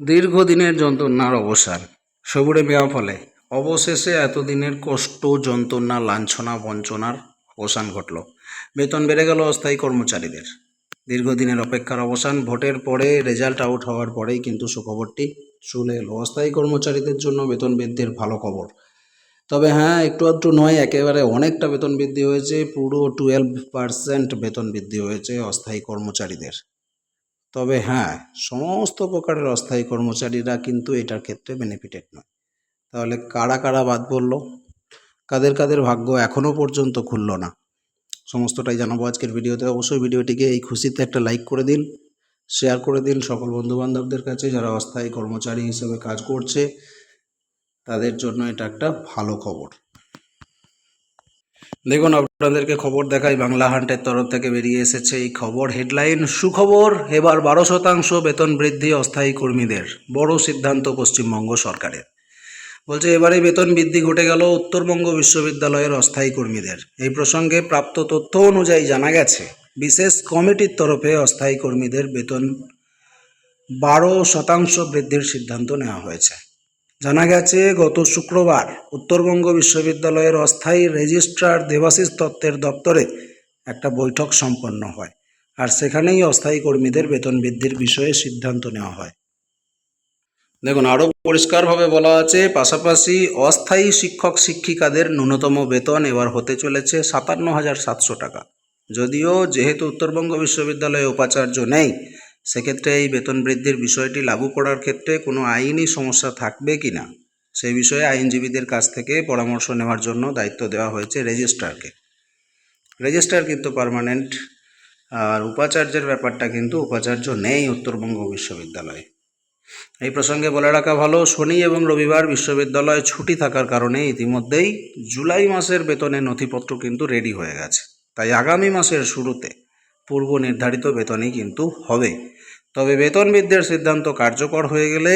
দীর্ঘদিনের যন্ত্রণার অবসান। সবুরে মেয়া ফলে। অবশেষে এতদিনের কষ্ট, যন্ত্রণা, লাঞ্ছনা, বঞ্চনার অবসান ঘটল। বেতন বেড়ে গেল অস্থায়ী কর্মচারীদের। দীর্ঘদিনের অপেক্ষার অবসান, ভোটের পরে রেজাল্ট আউট হওয়ার পরেই কিন্তু সুখবরটি চলে এলো। অস্থায়ী কর্মচারীদের জন্য বেতন বৃদ্ধির ভালো খবর। তবে হ্যাঁ একটু আধটু নয়, একেবারে অনেকটা বেতন বৃদ্ধি হয়েছে। পুরো টুয়েলভ পার্সেন্ট বেতন বৃদ্ধি হয়েছে অস্থায়ী কর্মচারীদের। তবে হ্যাঁ সমস্ত প্রকারের অস্থায়ী কর্মচারীরা কিন্তু এটার ক্ষেত্রে বেনিফিটেড নয়। তাহলে কারা কারা বাদ পড়ল? কাদের কাদের ভাগ্য এখনও পর্যন্ত খুললো না? সমস্তটাই জানাব আজকের ভিডিওতে। অবশ্যই ভিডিওটিকে এই খুশিতে একটা লাইক করে দিন শেয়ার করে দিন। সকল বন্ধুবান্ধবদের কাছে যারা অস্থায়ী কর্মচারী হিসেবে কাজ করছে, তাদের জন্য এটা একটা ভালো খবর। দেখুন, আপনাদেরকে খবর দেখাই, বাংলা হান্টের তরফ থেকে বেরিয়ে এসেছে এই খবর। হেডলাইন, সুখবর, এবার বারো শতাংশ বেতন বৃদ্ধি অস্থায়ী কর্মীদের, বড় সিদ্ধান্ত পশ্চিমবঙ্গ সরকারের। বলছে, এবারে বেতন বৃদ্ধি ঘটে গেল উত্তরবঙ্গ বিশ্ববিদ্যালয়ের অস্থায়ী কর্মীদের। এই প্রসঙ্গে প্রাপ্ত তথ্য অনুযায়ী জানা গেছে, বিশেষ কমিটির তরফে অস্থায়ী কর্মীদের বেতন বারো শতাংশ বৃদ্ধির সিদ্ধান্ত নেওয়া হয়েছে। জানা গেছে, গত শুক্রবার উত্তরবঙ্গ বিশ্ববিদ্যালয়ের অস্থায়ী রেজিস্ট্রার দেবাশিস দত্তের দপ্তরে একটা বৈঠক সম্পন্ন হয় আর সেখানেই অস্থায়ী কর্মীদের বেতন বৃদ্ধির বিষয়ে সিদ্ধান্ত নেওয়া হয়। দেখুন, আরও পরিষ্কারভাবে বলা আছে, পাশাপাশি অস্থায়ী শিক্ষক শিক্ষিকাদের ন্যূনতম বেতন এবার হতে চলেছে সাতান্ন হাজার সাতশো টাকা। যদিও যেহেতু উত্তরবঙ্গ বিশ্ববিদ্যালয়ে উপাচার্য নেই সেক্ষেত্রে এই বেতন বৃদ্ধির বিষয়টি লাগু করার ক্ষেত্রে কোনো আইনি সমস্যা থাকবে কি না? সেই বিষয়ে আইনজীবীদের কাছ থেকে পরামর্শ নেওয়ার জন্য দায়িত্ব দেওয়া হয়েছে রেজিস্ট্রারকে। রেজিস্ট্রার কিন্তু পার্মানেন্ট, আর উপাচার্যের ব্যাপারটা কিন্তু উপাচার্য নেই উত্তরবঙ্গ বিশ্ববিদ্যালয়ে। এই প্রসঙ্গে বলে রাখা ভালো, শনি এবং রবিবার বিশ্ববিদ্যালয় ছুটি থাকার কারণে ইতিমধ্যেই জুলাই মাসের বেতনের নথিপত্র কিন্তু রেডি হয়ে গেছে। তাই আগামী মাসের শুরুতে পূর্ব নির্ধারিত বেতনই কিন্তু হবে। তবে বেতন বৃদ্ধির সিদ্ধান্ত কার্যকর হয়ে গেলে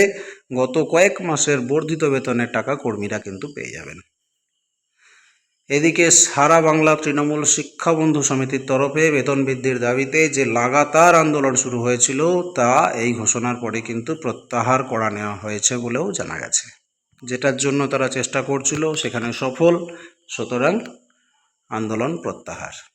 গত কয়েক মাসের বর্ধিত বেতনের টাকা কর্মীরা কিন্তু পেয়ে যাবেন। এদিকে সারা বাংলা তৃণমূল শিক্ষা বন্ধু সমিতির তরফে বেতন বৃদ্ধির দাবিতে যে লাগাতার আন্দোলন শুরু হয়েছিল, তা এই ঘোষণার পরে কিন্তু প্রত্যাহার করা নেওয়া হয়েছে বলেও জানা গেছে। যেটার জন্য তারা চেষ্টা করছিল, সেখানে সফল। সুতরাং আন্দোলন প্রত্যাহার।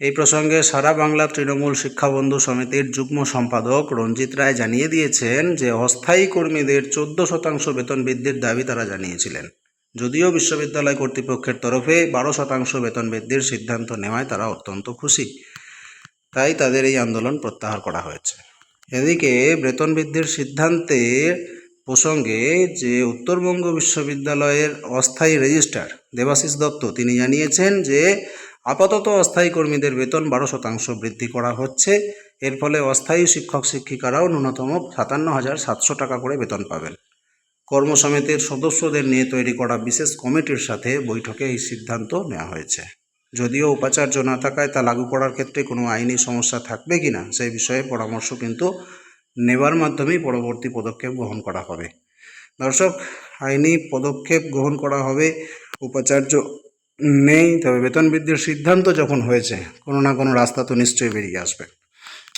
এই প্রসঙ্গে সারা বাংলা তৃণমূল শিক্ষাবন্ধু সমিতির যুগ্ম সম্পাদক রঞ্জিত রায় জানিয়ে দিয়েছেন যে অস্থায়ী কর্মীদের চোদ্দ শতাংশ বেতন বৃদ্ধির দাবি তারা জানিয়েছিলেন। যদিও বিশ্ববিদ্যালয় কর্তৃপক্ষের তরফে বারো শতাংশ বেতন বৃদ্ধির সিদ্ধান্ত নেওয়ায় তারা অত্যন্ত খুশি। তাই তাদের এই আন্দোলন প্রত্যাহার করা হয়েছে। এদিকে বেতন বৃদ্ধির সিদ্ধান্তে প্রসঙ্গে যে উত্তরবঙ্গ বিশ্ববিদ্যালয়ের অস্থায়ী রেজিস্ট্রার দেবাশিস দত্ত, তিনি জানিয়েছেন যে আপাতত অস্থায়ী কর্মীদের বেতন বারো শতাংশ বৃদ্ধি করা হচ্ছে। এর ফলে অস্থায়ী শিক্ষক শিক্ষিকারাও ন্যূনতম সাতান্ন হাজার সাতশো টাকা করে বেতন পাবেন। কর্মসমিতির সদস্যদের নিয়ে তৈরি করা বিশেষ কমিটির সাথে বৈঠকে এই সিদ্ধান্ত নেওয়া হয়েছে। যদিও উপাচার্য না থাকায় তা লাগু করার ক্ষেত্রে কোনো আইনি সমস্যা থাকবে কি না, সেই বিষয়ে পরামর্শ কিন্তু নেবার মাধ্যমেই পরবর্তী পদক্ষেপ গ্রহণ করা হবে। দর্শক, আইনি পদক্ষেপ গ্রহণ করা হবে উপাচার্য নেই, তবে বেতন বৃদ্ধির সিদ্ধান্ত যখন হয়েছে, কোনো না কোনো রাস্তা তো নিশ্চয়ই বেরিয়ে আসবে।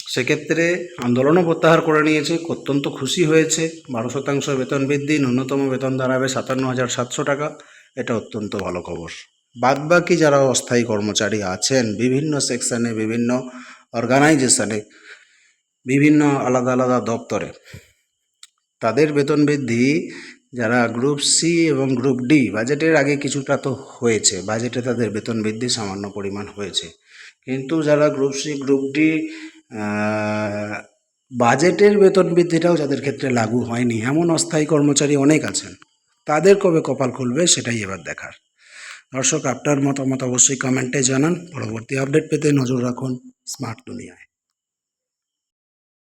সেক্ষেত্রে আন্দোলনও প্রত্যাহার করে নিয়েছে, অত্যন্ত খুশি হয়েছে। বারো শতাংশ বেতন বৃদ্ধি ন্যূনতম বেতন দাঁড়াবে সাতান্ন হাজার সাতশো টাকা। এটা অত্যন্ত ভালো খবর। বাদবাকি যারা অস্থায়ী কর্মচারী আছেন, বিভিন্ন সেকশানে, বিভিন্ন অর্গানাইজেশনে, বিভিন্ন আলাদা আলাদা দপ্তরে, তাদের বেতন বৃদ্ধি যারা গ্রুপ সি এবং গ্রুপ ডি বাজেটের আগে কিছুটা তো হয়েছে বাজেটে তাদের বেতন বৃদ্ধি সামান্য পরিমাণ হয়েছে। কিন্তু যারা গ্রুপ সি গ্রুপ ডি বাজেটের বেতন বৃদ্ধিটাও যাদের ক্ষেত্রে লাগু হয়নি, এমন অস্থায়ী কর্মচারী অনেক আছেন, তাদের কবে কপাল খুলবে সেটাই এবার দেখার। দর্শক, আপনার মতামত অবশ্যই কমেন্টে জানান, পরবর্তী আপডেট পেতে নজর রাখুন স্মার্ট দুনিয়ায়